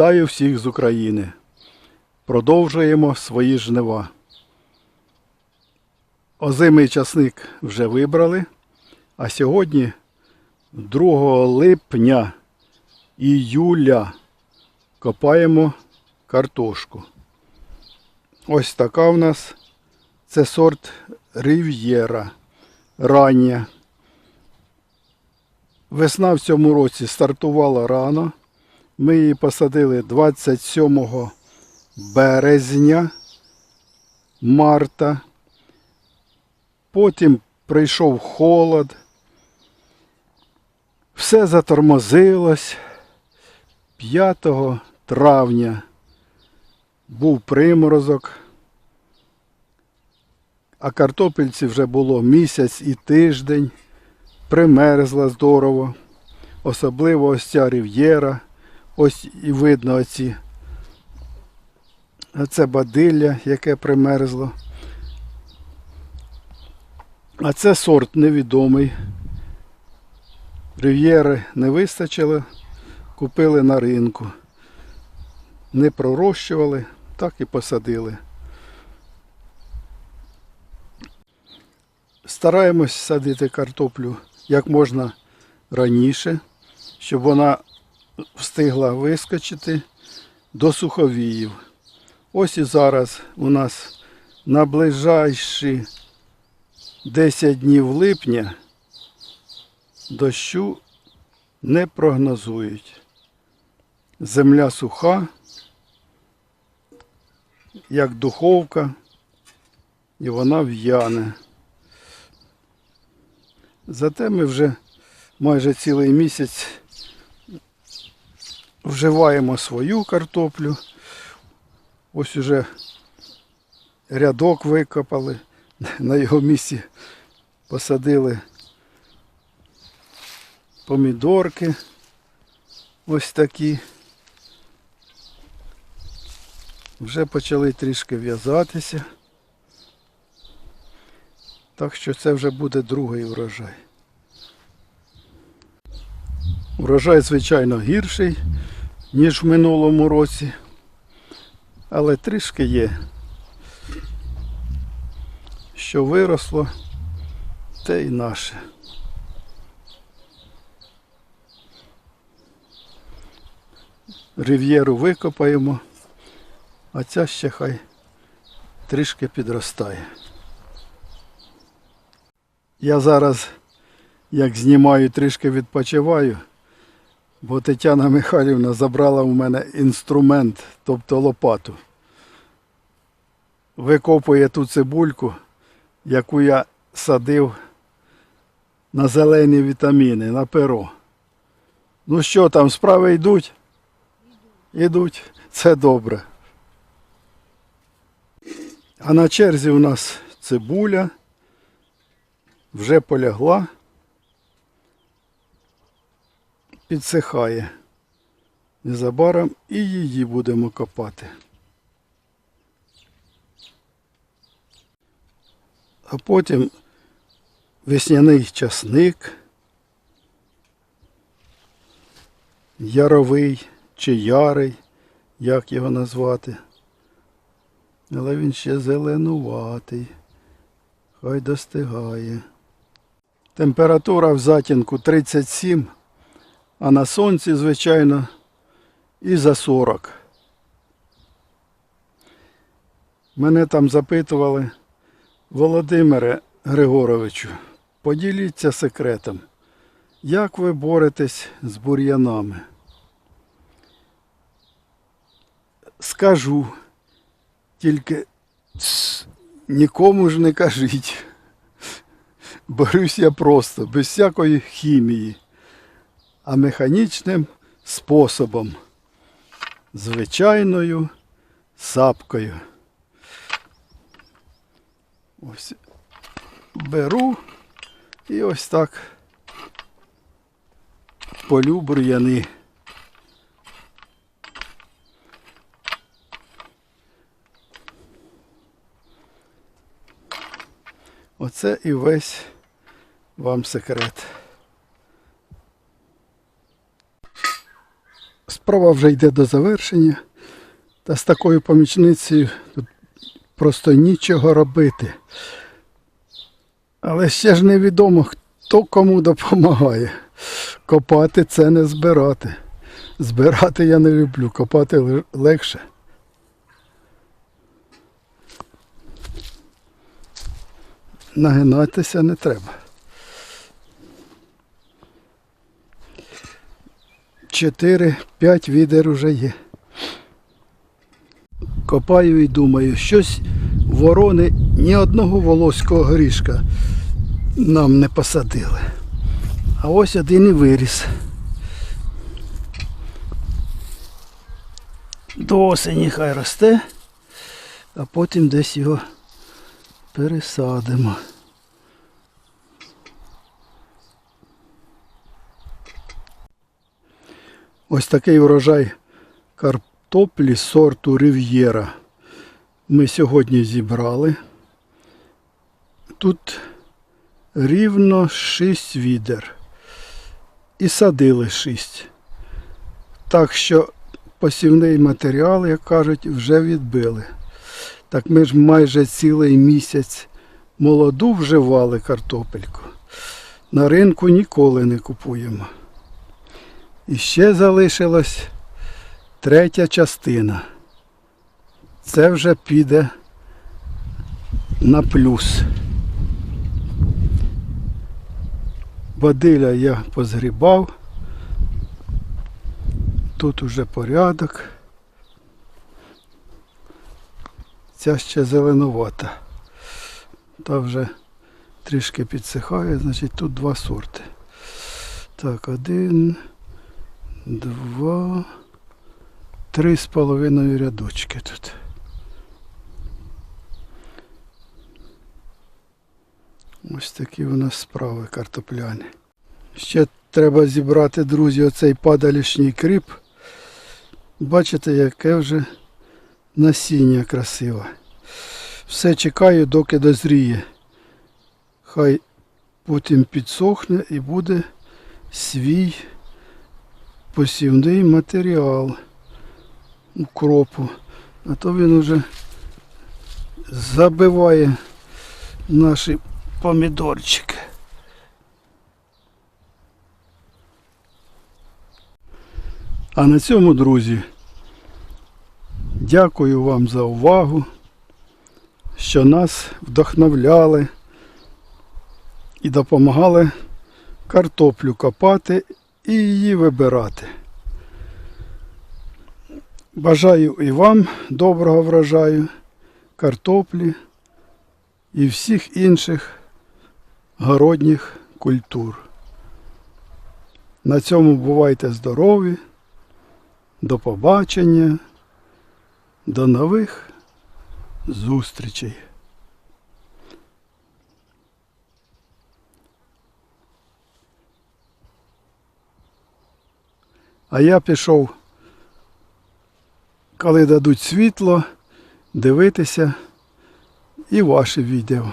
Вітаю всіх з України. Продовжуємо свої жнива. Озимий часник вже вибрали, а сьогодні 2 липня іюля копаємо картошку. Ось така в нас це сорт Рив'єра. Рання. Весна в цьому році стартувала рано. Ми її посадили 27 березня, марта. Потім прийшов холод. Все затормозилось. 5 травня був приморозок, а картопельці вже було місяць і тиждень. Примерзла здорово. Особливо ось ця рів'єра. Ось і видно оці. Оце бадилля, яке примерзло. А це сорт невідомий. Рив'єри не вистачило, купили на ринку. Не пророщували, так і посадили. Стараємось садити картоплю як можна раніше, щоб вона встигла вискочити до суховіїв. Ось і зараз у нас на ближайші 10 днів липня дощу не прогнозують. Земля суха, як духовка, і вона в'яне. Зате ми вже майже цілий місяць вживаємо свою картоплю. Ось уже рядок викопали, на його місці посадили помідорки. Ось такі. Вже почали трішки в'язатися. Так що це вже буде другий урожай. Урожай, звичайно, гірший, ніж в минулому році. Але трішки є. Що виросло, те й наше. Рив'єру викопаємо, а ця ще хай трішки підростає. Я зараз, як знімаю, трішки відпочиваю, бо Тетяна Михайлівна забрала у мене інструмент, тобто лопату. Викопує ту цибульку, яку я садив на зелені вітаміни, на перо. Ну що там, справи йдуть? Йдуть. Це добре. А на черзі у нас цибуля вже полягла, підсихає. Незабаром і її будемо копати. А потім весняний часник, яровий чи ярий, як його назвати. Але він ще зеленуватий. Хай достигає. Температура в затінку 37, а на сонці, звичайно, і за 40. Мене там запитували, Володимире Григоровичу, поділіться секретом, як ви боретесь з бур'янами? Скажу, тільки нікому ж не кажіть. Борюсь я просто, без всякої хімії, а механічним способом, звичайною сапкою. Ось беру і ось так полю бур'яни. Оце і весь вам секрет. Справа вже йде до завершення. Та з такою помічницею тут просто нічого робити. Але ще ж невідомо, хто кому допомагає. Копати це не збирати. Збирати я не люблю, копати легше. Нагинатися не треба. Чотири, п'ять відер уже є. Копаю і думаю, щось ворони ні одного волоського горішка нам не посадили. А ось один і виріс. До осені хай росте, а потім десь його пересадимо. Ось такий урожай картоплі сорту Рив'єра. Ми сьогодні зібрали. Тут рівно 6 відер. І садили 6. Так що посівний матеріал, як кажуть, вже відбили. Так ми ж майже цілий місяць молоду вживали картопельку. На ринку ніколи не купуємо. І ще залишилась третя частина. Це вже піде на плюс. Бадиля я позгрібав. Тут уже порядок. Ця ще зеленувата. Та вже трішки підсихає, значить тут два сорти. Так, один, два, три з половиною рядочки тут. Ось такі у нас справи картопляні. Ще треба зібрати, друзі, оцей падалішній кріп. Бачите, яке вже насіння красиве. Все чекаю, доки дозріє. Хай потім підсохне і буде свій посівний матеріал укропу. А то він уже забиває наші помідорчики. А на цьому, друзі, дякую вам за увагу, що нас вдохновляли і допомагали картоплю копати і її вибирати. Бажаю і вам доброго врожаю, картоплі і всіх інших городніх культур. На цьому бувайте здорові. До побачення, до нових зустрічей. А я пішов, коли дадуть світло, дивитися і ваші відео.